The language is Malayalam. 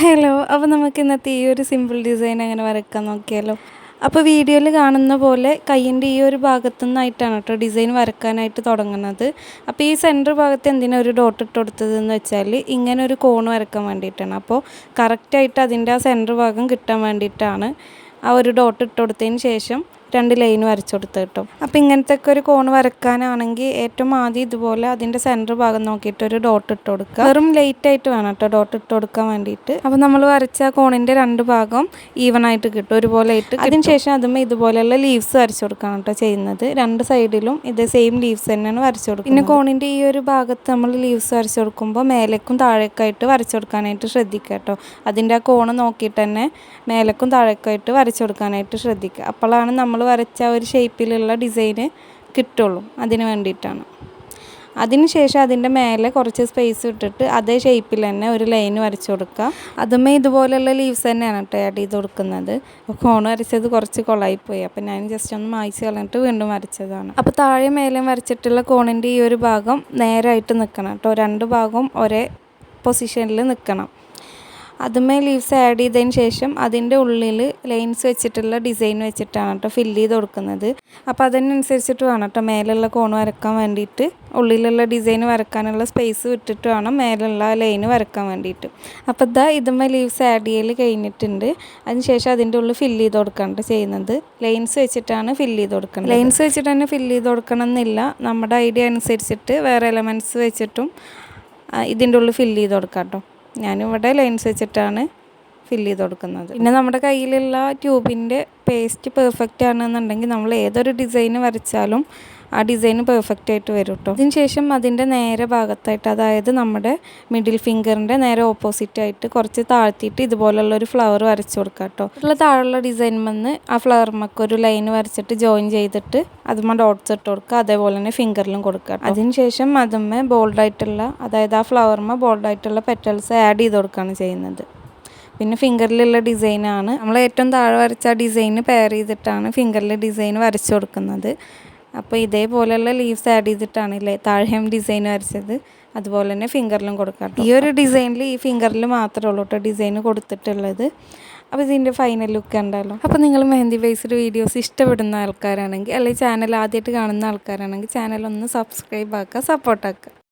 ഹലോ അപ്പോൾ നമുക്ക് ഇന്നത്തെ ഈ ഒരു സിമ്പിൾ ഡിസൈൻ അങ്ങനെ വരയ്ക്കാൻ നോക്കിയാലോ. അപ്പോൾ വീഡിയോയിൽ കാണുന്ന പോലെ കയ്യിന്റെ ഈ ഒരു ഭാഗത്തു നിന്നായിട്ടാണ് കേട്ടോ ഡിസൈൻ വരക്കാനായിട്ട് തുടങ്ങുന്നത്. അപ്പോൾ ഈ സെന്റർ ഭാഗത്ത് എന്തിനാണ് ഒരു ഡോട്ട് ഇട്ട് കൊടുത്തതെന്ന് വെച്ചാൽ ഇങ്ങനെ ഒരു കോൺ വരക്കാൻ വേണ്ടിയിട്ടാണ്. അപ്പോൾ കറക്റ്റായിട്ട് അതിന്റെ ആ സെന്റർ ഭാഗം കിട്ടാൻ വേണ്ടിയിട്ടാണ് ആ ഒരു ഡോട്ട് ഇട്ട് കൊടുത്തതിന് ശേഷം രണ്ട് ലൈൻ വരച്ചു കൊടുത്ത് കിട്ടും. അപ്പോൾ ഇങ്ങനത്തെ ഒക്കെ ഒരു കോൺ വരക്കാനാണെങ്കിൽ ഏറ്റവും ആദ്യം ഇതുപോലെ അതിന്റെ സെന്റർ ഭാഗം നോക്കിയിട്ട് ഒരു ഡോട്ട് ഇട്ട് കൊടുക്കുക. വെറും ലൈറ്റ് ആയിട്ട് വേണം കേട്ടോ ഡോട്ട് ഇട്ട് കൊടുക്കാൻ വേണ്ടിയിട്ട്. അപ്പോൾ നമ്മൾ വരച്ച കോണിന്റെ രണ്ട് ഭാഗം ഈവൻ ആയിട്ട് കിട്ടും ഒരുപോലെ ആയിട്ട് അതിന് ശേഷം അതും ഇതുപോലെയുള്ള ലീവ്സ് വരച്ചു കൊടുക്കണം കേട്ടോ ചെയ്യുന്നത്. രണ്ട് സൈഡിലും ഇത് സെയിം ലീവ്സ് തന്നെയാണ് വരച്ചു കൊടുക്കുന്നത്. പിന്നെ കോണിന്റെ ഈ ഒരു ഭാഗത്ത് നമ്മൾ ലീവ്സ് വരച്ചു കൊടുക്കുമ്പോൾ മേലേക്കും താഴേക്കായിട്ട് വരച്ചു കൊടുക്കാനായിട്ട് ശ്രദ്ധിക്കുക കേട്ടോ. അതിന്റെ ആ കോണ് നോക്കിയിട്ട് തന്നെ മേലേക്കും താഴേക്കായിട്ട് വരച്ചു കൊടുക്കാനായിട്ട് ശ്രദ്ധിക്കുക. അപ്പോഴാണ് നമ്മൾ വരച്ച ഒരു ഷേപ്പിലുള്ള ഡിസൈന് കിട്ടുള്ളൂ അതിന് വേണ്ടിയിട്ടാണ്. അതിന് ശേഷം അതിന്റെ മേലെ കുറച്ച് സ്പേസ് ഇട്ടിട്ട് അതേ ഷേപ്പിൽ തന്നെ ഒരു ലൈൻ വരച്ചു കൊടുക്കുക. അതുമേ ഇതുപോലെയുള്ള ലീവ്സ് തന്നെയാണ് കേട്ടോ ആഡ് ചെയ്ത് കൊടുക്കുന്നത്. കോൺ വരച്ചത് കുറച്ച് കൊളായിപ്പോയി. അപ്പോൾ ഞാൻ ജസ്റ്റ് ഒന്ന് മായ്ച്ച് കളഞ്ഞിട്ട് വീണ്ടും വരച്ചതാണ്. അപ്പോൾ താഴെ മേലെയും വരച്ചിട്ടുള്ള കോണിന്റെ ഈ ഒരു ഭാഗം നേരായിട്ട് നിൽക്കണം കേട്ടോ. രണ്ട് ഭാഗവും ഒരേ പൊസിഷനിൽ നിൽക്കണം. അതുമേ ലീവ്സ് ആഡ് ചെയ്തതിന് ശേഷം അതിന്റെ ഉള്ളിൽ ലൈൻസ് വെച്ചിട്ടുള്ള ഡിസൈൻ വെച്ചിട്ടാണ് കേട്ടോ ഫില്ല് ചെയ്ത് കൊടുക്കുന്നത്. അപ്പോൾ അതിനനുസരിച്ചിട്ട് വേണം കേട്ടോ മേലുള്ള കോൺ വരക്കാൻ വേണ്ടിയിട്ട്. ഉള്ളിലുള്ള ഡിസൈൻ വരക്കാനുള്ള സ്പേസ് വിട്ടിട്ട് വേണം മേലുള്ള ലൈൻ വരക്കാൻ വേണ്ടിയിട്ട്. അപ്പോൾ ഇതാ ഇതുമേ ലീവ്സ് ആഡ് ചെയ്യൽ കഴിഞ്ഞിട്ടുണ്ട്. അതിനുശേഷം അതിന്റെ ഉള്ളിൽ ഫില്ല് ചെയ്ത് കൊടുക്കാണ്ട് ചെയ്യുന്നത്. ലൈൻസ് വെച്ചിട്ടാണ് ഫില്ല് ചെയ്ത് കൊടുക്കുന്നത്. ലൈൻസ് വെച്ചിട്ട് തന്നെ ഫില്ല് ചെയ്ത് കൊടുക്കണം എന്നില്ല നമ്മുടെ ഐഡിയ അനുസരിച്ചിട്ട് വേറെ എലമെന്റ്സ് വെച്ചിട്ടും ഇതിന്റെ ഉള്ളിൽ ഫില്ല് ചെയ്ത് കൊടുക്കാം കേട്ടോ ഞാനിവിടെ ലൈൻസ് വെച്ചിട്ടാണ് ഫില്ല് ചെയ്ത് കൊടുക്കുന്നത്. പിന്നെ നമ്മുടെ കയ്യിലുള്ള ട്യൂബിന്റെ പേസ്റ്റ് പെർഫെക്റ്റ് ആണെന്നുണ്ടെങ്കിൽ നമ്മൾ ഏതൊരു ഡിസൈൻ വരച്ചാലും ആ ഡിസൈൻ പെർഫെക്റ്റ് ആയിട്ട് വരും കേട്ടോ അതിനുശേഷം അതിന്റെ നേരെ ഭാഗത്തായിട്ട് അതായത് നമ്മുടെ മിഡിൽ ഫിംഗറിന്റെ നേരെ ഓപ്പോസിറ്റ് ആയിട്ട് കുറച്ച് താഴ്ത്തിയിട്ട് ഇതുപോലുള്ള ഒരു ഫ്ലവർ വരച്ചു കൊടുക്കുക കേട്ടോ ഉള്ള താഴെയുള്ള ഡിസൈൻ വന്ന് ആ ഫ്ലവർമൊക്കെ ഒരു ലൈൻ വരച്ചിട്ട് ജോയിൻ ചെയ്തിട്ട് അതുമ്മ ഡോട്ട്സ് ഇട്ട് കൊടുക്കുക അതേപോലെ തന്നെ ഫിംഗറിലും കൊടുക്കുക അതിനുശേഷം അതുമ്മ ബോൾഡായിട്ടുള്ള അതായത് ആ ഫ്ലവർമ ബോൾഡായിട്ടുള്ള പെറ്റൽസ് ആഡ് ചെയ്ത് കൊടുക്കുകയാണ് ചെയ്യുന്നത്. പിന്നെ ഫിംഗറിലുള്ള ഡിസൈനാണ് നമ്മൾ ഏറ്റവും താഴെ വരച്ച ആ ഡിസൈന് പെയർ ചെയ്തിട്ടാണ് ഫിംഗറിലെ ഡിസൈൻ വരച്ചു കൊടുക്കുന്നത്. അപ്പോൾ ഇതേപോലെയുള്ള ലീവ്സ് ആഡ് ചെയ്തിട്ടാണ് ഇല്ലേ താഴെയും ഡിസൈൻ വരച്ചത്. അതുപോലെ തന്നെ ഫിംഗറിലും കൊടുക്കാം ഈ ഒരു ഡിസൈനിൽ ഈ ഫിംഗറിൽ മാത്രമേ ഉള്ളൂ കേട്ടോ ഡിസൈൻ കൊടുത്തിട്ടുള്ളത്. അപ്പോൾ ഇതിന്റെ ഫൈനൽ ലുക്ക് ഉണ്ടല്ലോ അപ്പോൾ നിങ്ങൾ മെഹന്തി ബേസ്ഡ് വീഡിയോസ് ഇഷ്ടപ്പെടുന്ന ആൾക്കാരാണെങ്കിൽ അല്ലെങ്കിൽ ചാനൽ ആദ്യമായിട്ട് കാണുന്ന ആൾക്കാരാണെങ്കിൽ ചാനൽ ഒന്ന് സബ്സ്ക്രൈബ് ആക്കുക സപ്പോർട്ടാക്കുക